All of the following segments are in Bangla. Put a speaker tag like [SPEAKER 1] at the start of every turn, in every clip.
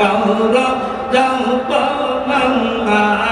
[SPEAKER 1] আল্লাহ কর জপ আল্লাহ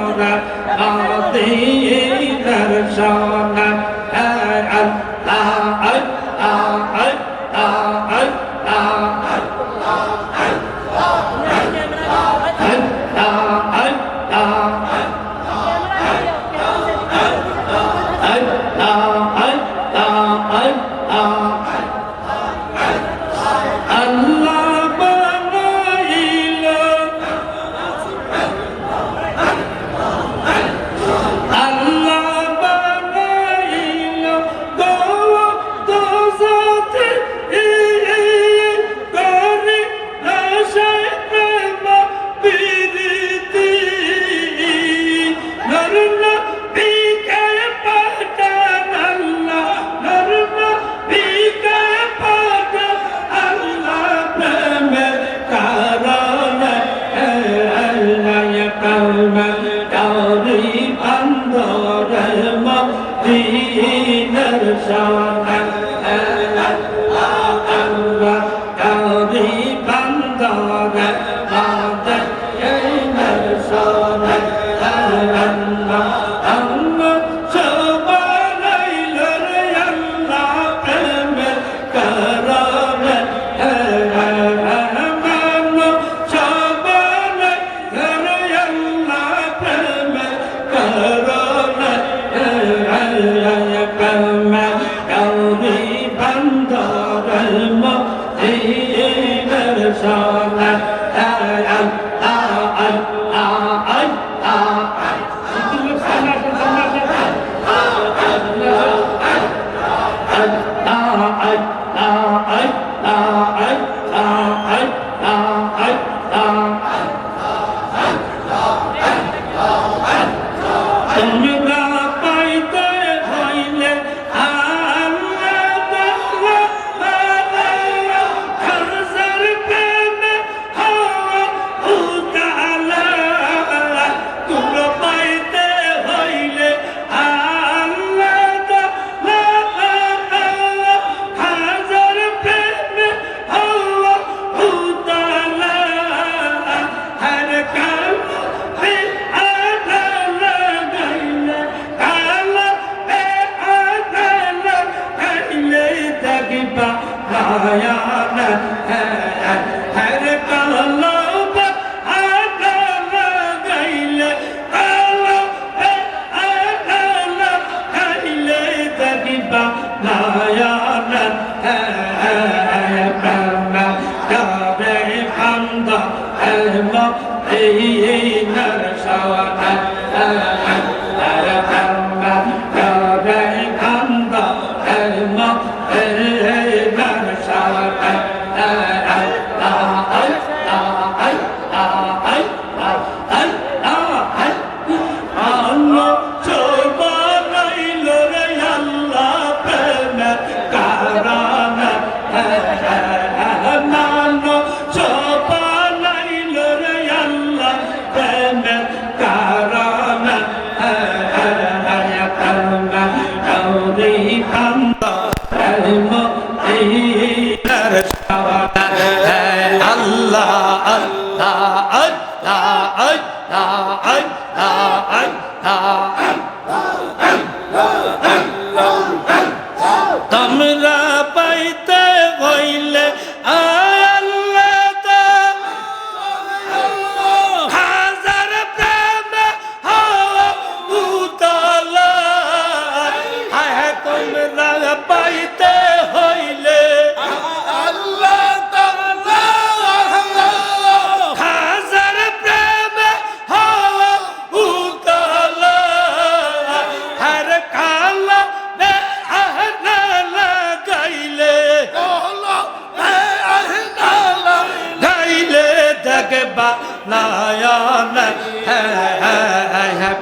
[SPEAKER 1] বন্দর মদিনার সোনা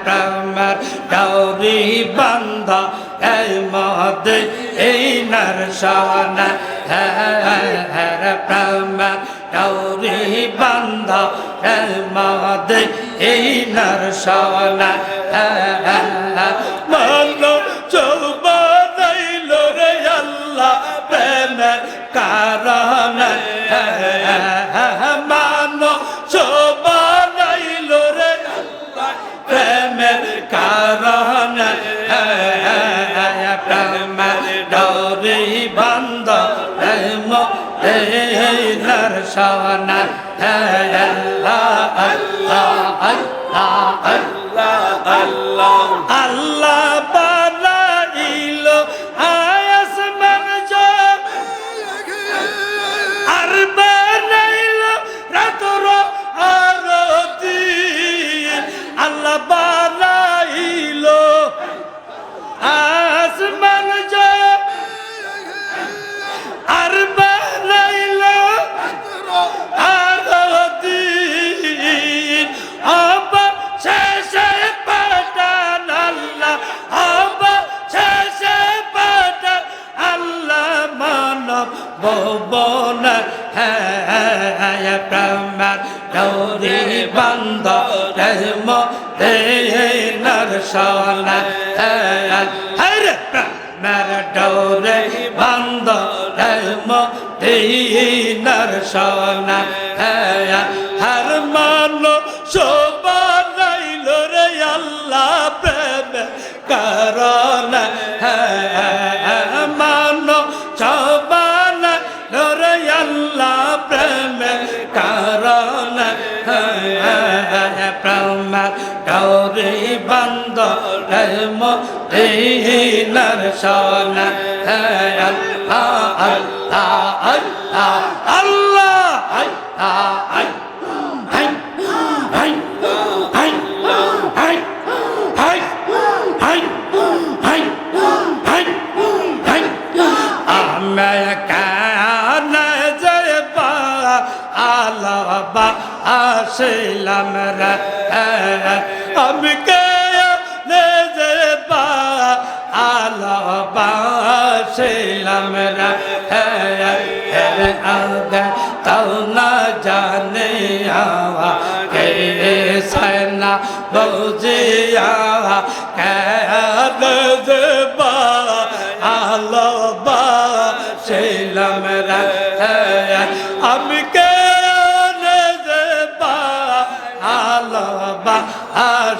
[SPEAKER 1] প্রেমের ডাউরি বান্দা এই মদে এই নরসানা হ্যাঁ প্রেমের ডাউরি বান্দা এই মদে এই নরসানা হ্যাঁ লাইলার শানার আল্লাহ আল্লাহ আল্লাহ আল্লাহ আল্লাহ করল মানো চবাল নরয়াল্লা প্রেম করল প্রেম গৌরী বন্দ রেম দেহি নরসন আল্লাহ আল্লাহ हमरा हमके नजरबा आला बासे हमरा है आदा तौला जाने आवा के सना बौजिया है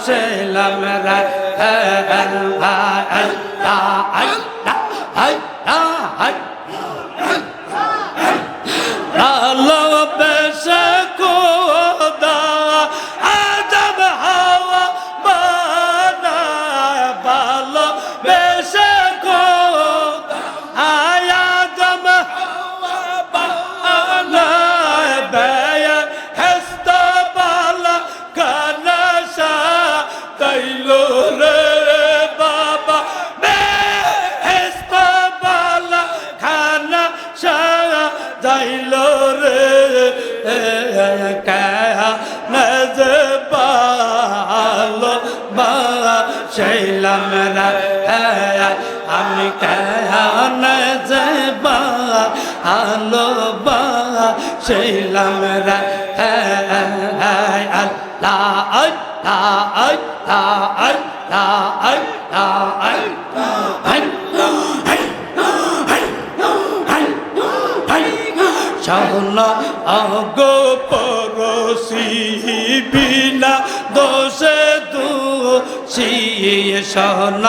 [SPEAKER 1] Selam Rabbana Allah Allah কেন যে বা আলো বা শিলাম রে আল্লাহ আল্লাহ আল্লাহ আল্লাহ আল্লাহ শোন আগো পরশি বিনা দোষে দু শোন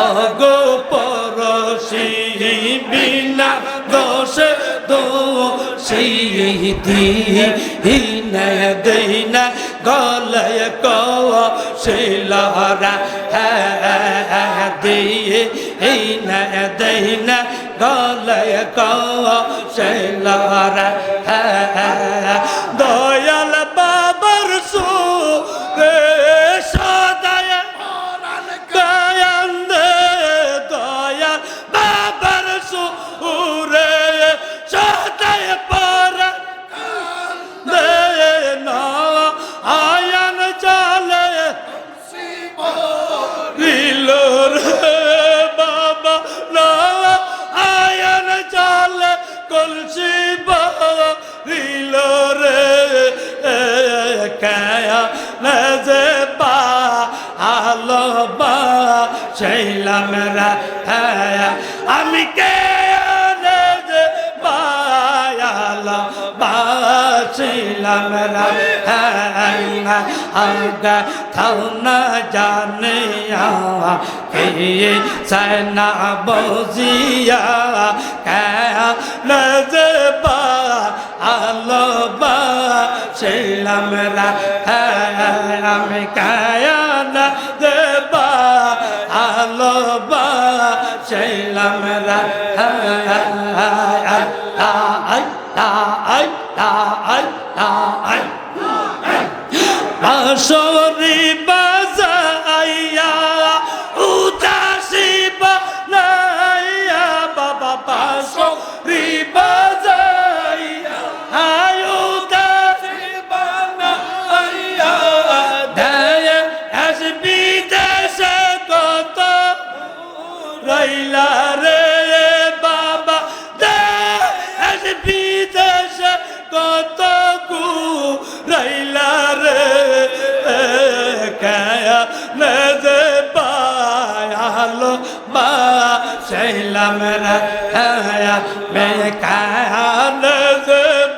[SPEAKER 1] আগো দিন দিন গলয় কো শিলহরা দিয়ে দিন দিন গলয় কো শিলহরা বাবার শৈলাম রা আমি কে বাসিলাম রা আগা থাও না জানে কে সনা বজিয়া কে নজে পা আলো বা শিলাম রা আমি কায়া না শিলাম রা আল্লাহ আল্লাহ আল্লাহ আল্লাহ रखाया मैं काल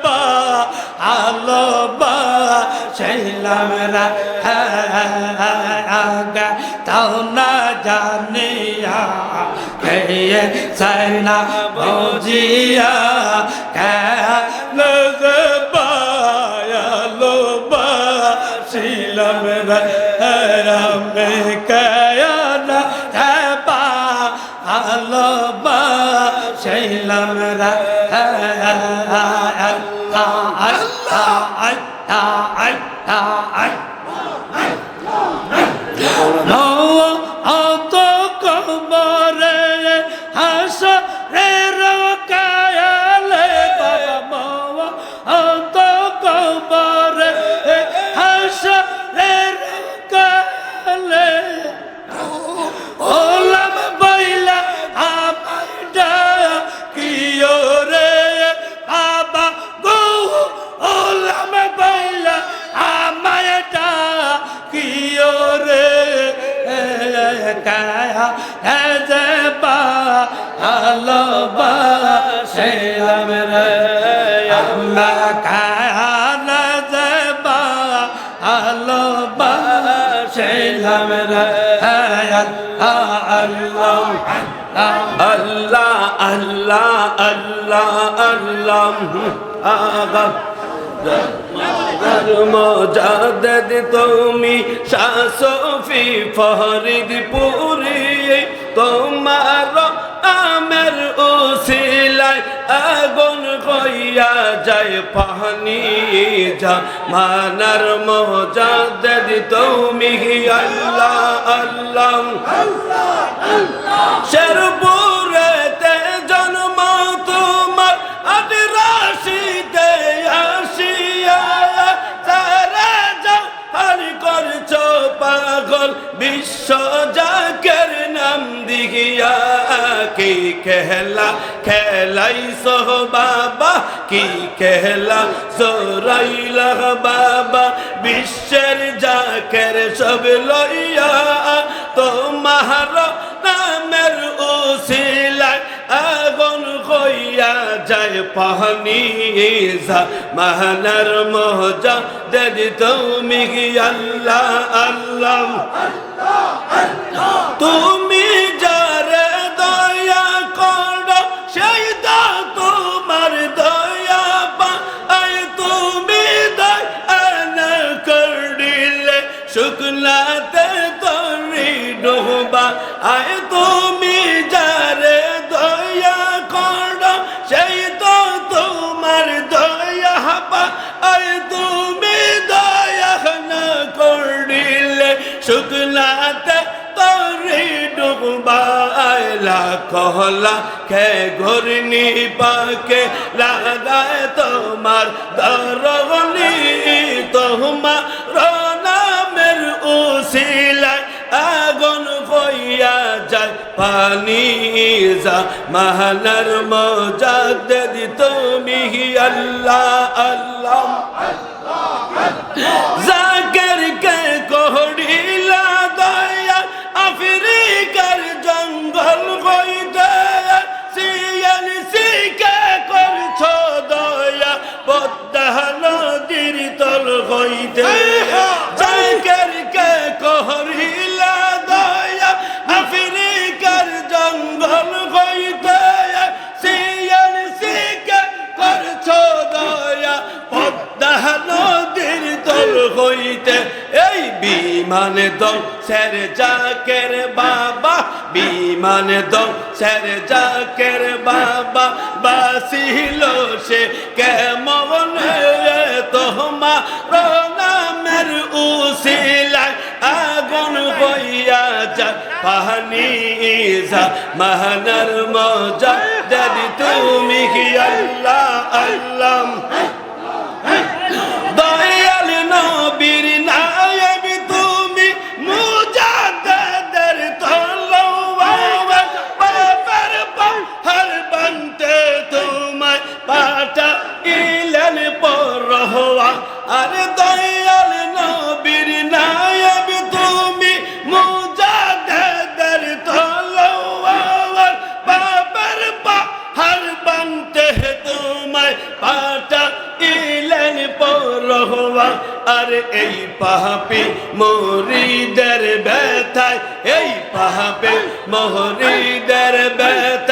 [SPEAKER 1] बा आलो बा शैलम रखाया तो न जानिया कहिए सैना भोजिया कह সেলাম রে আমরা কায়া নজে বা আলো বা সেলাম রে আল্লাহ
[SPEAKER 2] আল্লাহ আল্লাহ আল্লাহ আল্লাহ আগা মজাদদ তুমি শাসফি ফরিদ পুরি তোমার আমের উসিলায় আগুন হইয়া যায় পানি যা মানার মজাদদ তুমি আল্লাহ আল্লাহ শেরপুরেতে জন্ম তোমার আদিরাশিতে আসিয়া তারা জাহার করছ পাগল, বিশ্ব জাকের নাম দিহিয়া। কি খেলা খেলাইছ বাবা কি খেলা? জোরাইলা বাবা বিশ্বের জাকের সব লইয়া তোমার নামের উসিলায় আগুন হইয়া যায় যা মাহানার মজা দেদি তুমি আল্লাহ আল্লাহ। তুমি শুক্লাতে তরি ডোবা আয় তুমি যারে দয়া করো, সেই তো তোমার দয়া পাই তুমি দয়া না করিলে শুক্লাতে তরি ডুবাইলা কহলা খে ঘুরনি পাকে লাগায় তোমার দরগনি তোমার উসিলায় আগুন হইয়া যায়, পানি যা মাহানার মজা দি তুমি আল্লাহ আল্লাহ জাকের কে কোহড়িলা দয়া আফ্রিকার জঙ্গল হইতে সিয়াল সিকে করছ দয়া, পদ্মা নদীর তল হইতে নদীর তল হইতে এই বিমানে দল, স্যার জাকের বাবা। বিমানে দল, স্যার জাকের বাবা। বাসিল সে কেমন তোমার নামের উসিলায় আগুন হইয়া যা পাহানি যা মাহানার মজা দাদি তুমি কি আল্লাহ আল্লাহ আরে দয়াল নবীর নায়ব তুমি মুজাদ্দাদের তলোয়ার, বাবার পাহাড় বানতে তোমায় পাটা ইলেন পরহওয়া আর এই পাহাপি মরিদের ব্যথায়, এই পাহাপি মরিদের ব্যথায়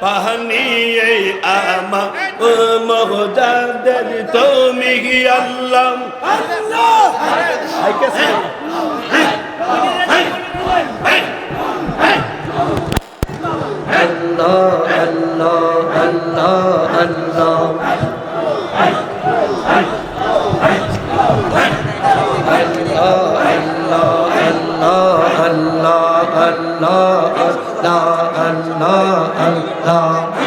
[SPEAKER 2] যায় পাহানি এই আমা ও মহজাদের তুমি আল্লাহ
[SPEAKER 1] আল্লাহ। আল্লাহ। 주옵소서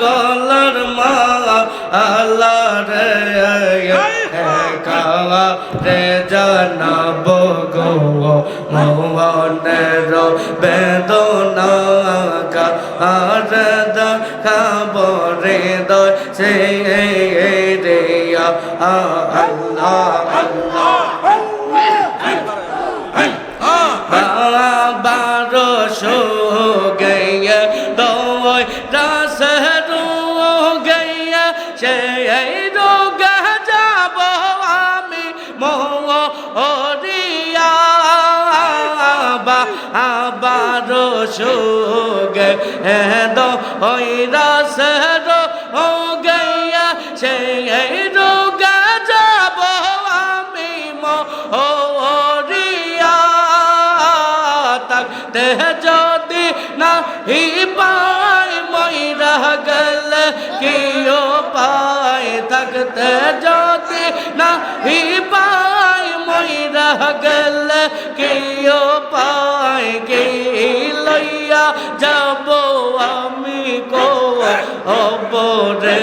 [SPEAKER 1] গলার মা আল্লাহ রে কাওয়া রে জানাব গো মনের বেদনা দয় সে রে আল্লাহ আল্লাহ। বারোশো গে দই রাস রু গইয়া সেই রোগা যাব আমি মোরিয়া থাকতে যদি না হি পাই ময়রা গেল কিও পাই। থাকতে যদি না হি পাই ময়রা গেল কিও পাই কি লইয়া যাব আমি কো অবরে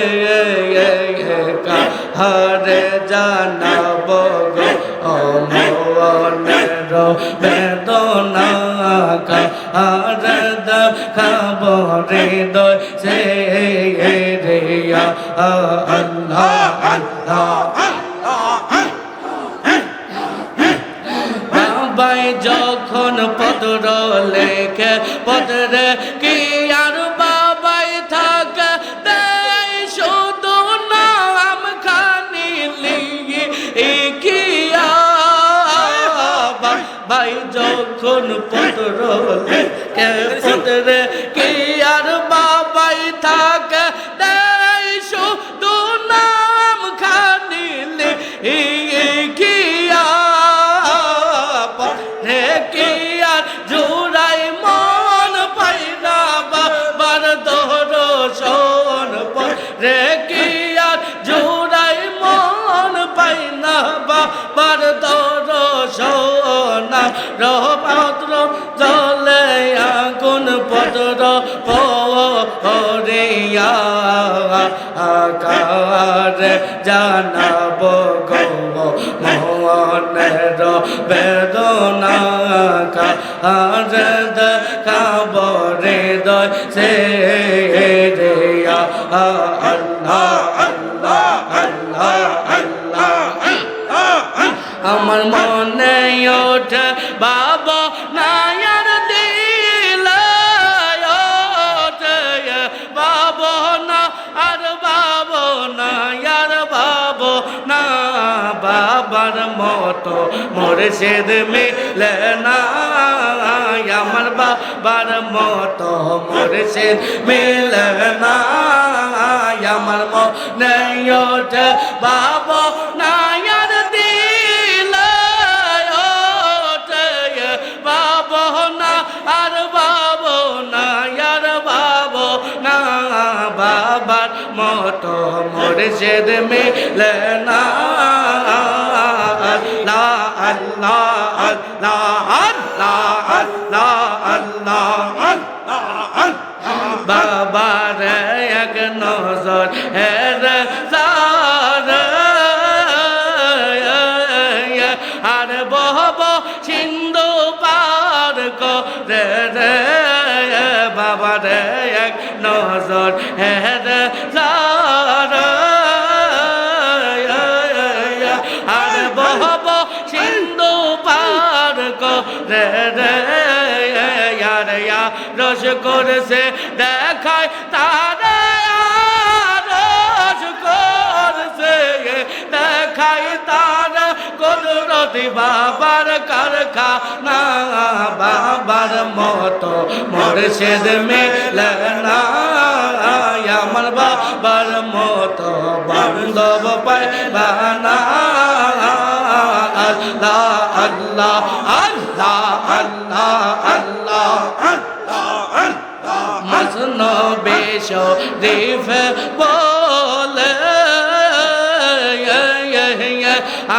[SPEAKER 1] হরে জানাব গো অমনের বেদনা হরে খবরে দয় সে রে আল্লাহ আল্লাহ। কি আর বাবাই থাকে দেয় শুধু নাম খানি লিয়ে কিয়া ভাই যখন পত্র কে পত্রে কার কাবরে দয় সে রে আল্লাহ মোর সেদ মিলে না আমার বাবার মতো মোর সেদ মিলে না আমার মনে ওঠে বাবা নায়ার দিল বাবো না, আর বাবো না, আর বাবো না, বাবার মতো মোর সেদ মিলে না আল্লাহ আল্লাহ আল্লাহ আল্লাহ আল্লাহ বাবার এক নজর হের আর বহব সিন্ধু পার করে এক নজর হের রস করছে, দেখায় তারা রস করছে। দেখায় তারা কুদরতি বাবার কারখানা, বাবার মতো মোরশেদ মেলে না। আমার বাবার মতো বান্ধব পায় বানা আল্লাহ আল্লাহ আল্লাহ। বেশ বলে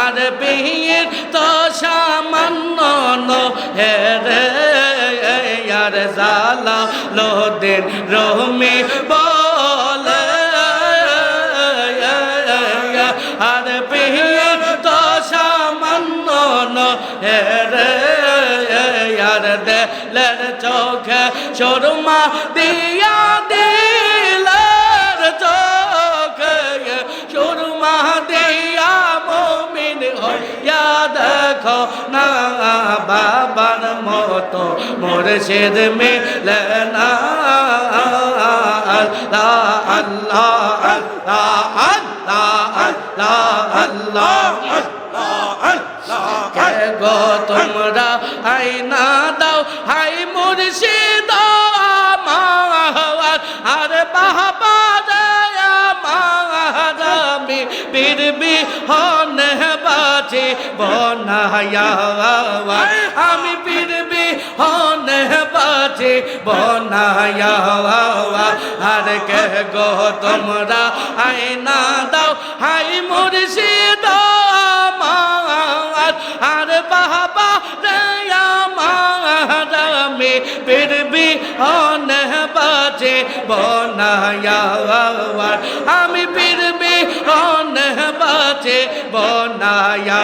[SPEAKER 1] আর বিহির তো সামান্য হেরে আর জালা লোদিন রহমি বলে। আর বিহির তো সামান্য হেরে আর দেলের চোখে সুরমা দিয়া দেখো না বাবার মতো মুর্শিদ মিলে না। আল্লাহ আল্লাহ আল্লাহ আল্লাহ আল্লাহ আল্লাহ। গো তোমরা আইনা দাও, হাই মুর্শিদ আমার। আর বাবা আমি বীরবি হনে বাজে বনায়া আমি বীরবি হনে বাজে বনায়া আর কে গো তোমরা আইনা দাও হাই মুর্শিদ আমার আর বাবা দয়া মারামে বীরবি হনে বাজে বনায়া আমি বীরবি হনে বাজে বনায়া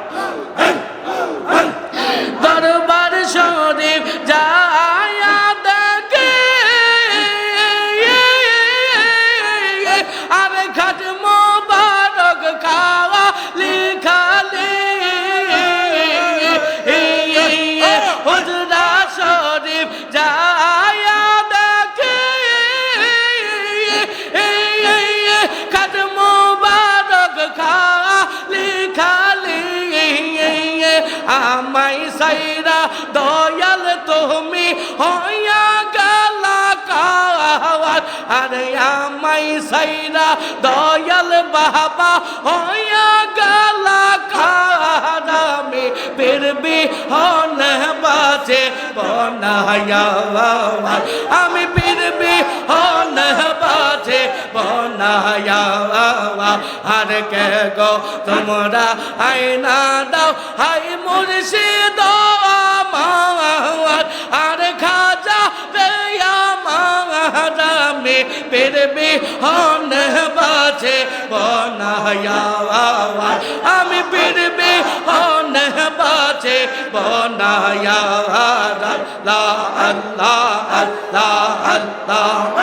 [SPEAKER 1] দয়াল বাবা, হইয়া গালা কারামি ফিরবি হন বাজে বনায়া আমি ফিরবি হন বাজে বনায়া আর কে গো, তোমরা আইনা দাও। হাই মুর্শিদ পেরবে হন বাজে বনায়া আমি পেরবে হন বাজে বনায়া আল্লাহ আল্লাহ আল্লাহ আল্লাহ।